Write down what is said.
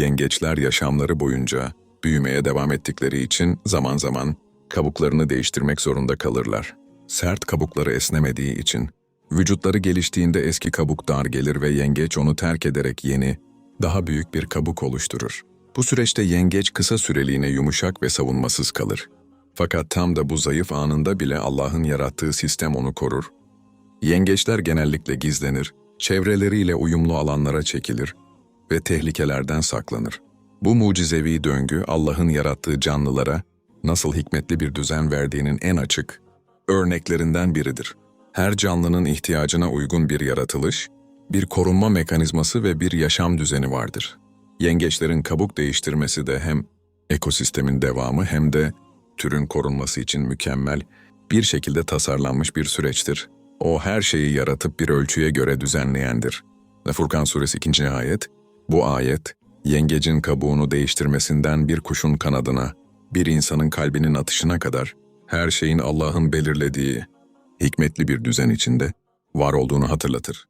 Yengeçler yaşamları boyunca büyümeye devam ettikleri için zaman zaman kabuklarını değiştirmek zorunda kalırlar. Sert kabukları esnemediği için vücutları geliştiğinde eski kabuk dar gelir ve yengeç onu terk ederek yeni, daha büyük bir kabuk oluşturur. Bu süreçte yengeç kısa süreliğine yumuşak ve savunmasız kalır. Fakat tam da bu zayıf anında bile Allah'ın yarattığı sistem onu korur. Yengeçler genellikle gizlenir, çevreleriyle uyumlu alanlara çekilir ve tehlikelerden saklanır. Bu mucizevi döngü Allah'ın yarattığı canlılara nasıl hikmetli bir düzen verdiğinin en açık örneklerinden biridir. Her canlının ihtiyacına uygun bir yaratılış, bir korunma mekanizması ve bir yaşam düzeni vardır. Yengeçlerin kabuk değiştirmesi de hem ekosistemin devamı hem de türün korunması için mükemmel bir şekilde tasarlanmış bir süreçtir. O her şeyi yaratıp bir ölçüye göre düzenleyendir. Furkan suresi 2. ayet, bu ayet, yengecin kabuğunu değiştirmesinden bir kuşun kanadına, bir insanın kalbinin atışına kadar her şeyin Allah'ın belirlediği, hikmetli bir düzen içinde var olduğunu hatırlatır.